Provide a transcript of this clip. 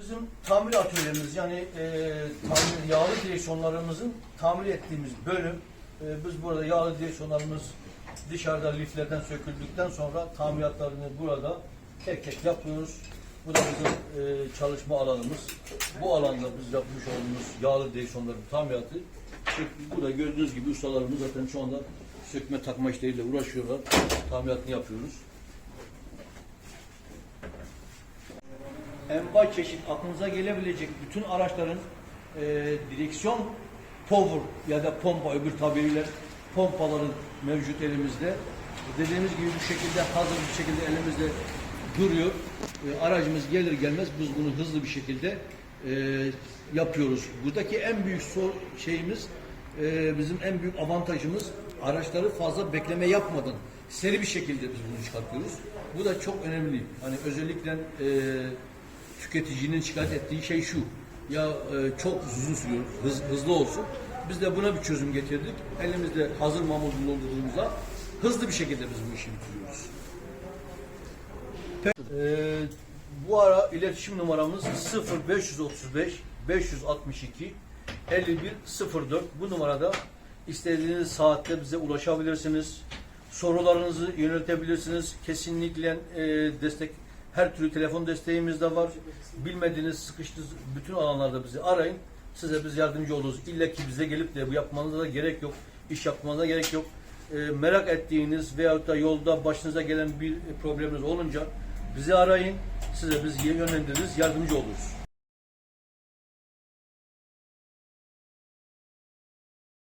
Bizim tamir atölyemiz yani e, tamir, yağlı direksiyonlarımızın tamir ettiğimiz bölüm. E, biz burada yağlı direksiyonlarımız dışarıda liflerden söküldükten sonra tamiratlarını burada tek tek yapıyoruz. Bu da bizim e, çalışma alanımız. Bu alanda biz yapmış olduğumuz yağlı direksiyonların tamiratı. Sök- Burada gördüğünüz gibi ustalarımız zaten şu anda sökme takma işleriyle uğraşıyorlar. Tamiratını yapıyoruz. Envai çeşit aklınıza gelebilecek bütün araçların e, direksiyon power ya da pompa öbür tabiriyle pompaları mevcut elimizde. Dediğimiz gibi bu şekilde hazır bir şekilde elimizde duruyor. E, aracımız gelir gelmez biz bunu hızlı bir şekilde e, yapıyoruz. Buradaki en büyük sor, şeyimiz e, bizim en büyük avantajımız araçları fazla bekleme yapmadan seri bir şekilde biz bunu çıkartıyoruz. Bu da çok önemli. Hani özellikle e, tüketicinin şikayet ettiği şey şu. Ya e, çok uzun sürüyor, hız- hızlı olsun. Biz de buna bir çözüm getirdik. Elimizde hazır mamul bulundurduğumuzda hızlı bir şekilde biz bu işi bitiriyoruz. Ee, bu ara iletişim numaramız 0535 562 51 04. Bu numarada istediğiniz saatte bize ulaşabilirsiniz. Sorularınızı yöneltebilirsiniz. Kesinlikle e, destek her türlü telefon desteğimiz de var. Bilmediğiniz, sıkıştığınız bütün alanlarda bizi arayın. Size biz yardımcı oluruz. İlla ki bize gelip de bu yapmanıza da gerek yok. İş yapmanıza gerek yok. E, merak ettiğiniz veyahut da yolda başınıza gelen bir probleminiz olunca bizi arayın. Size biz yönlendiririz, yardımcı oluruz.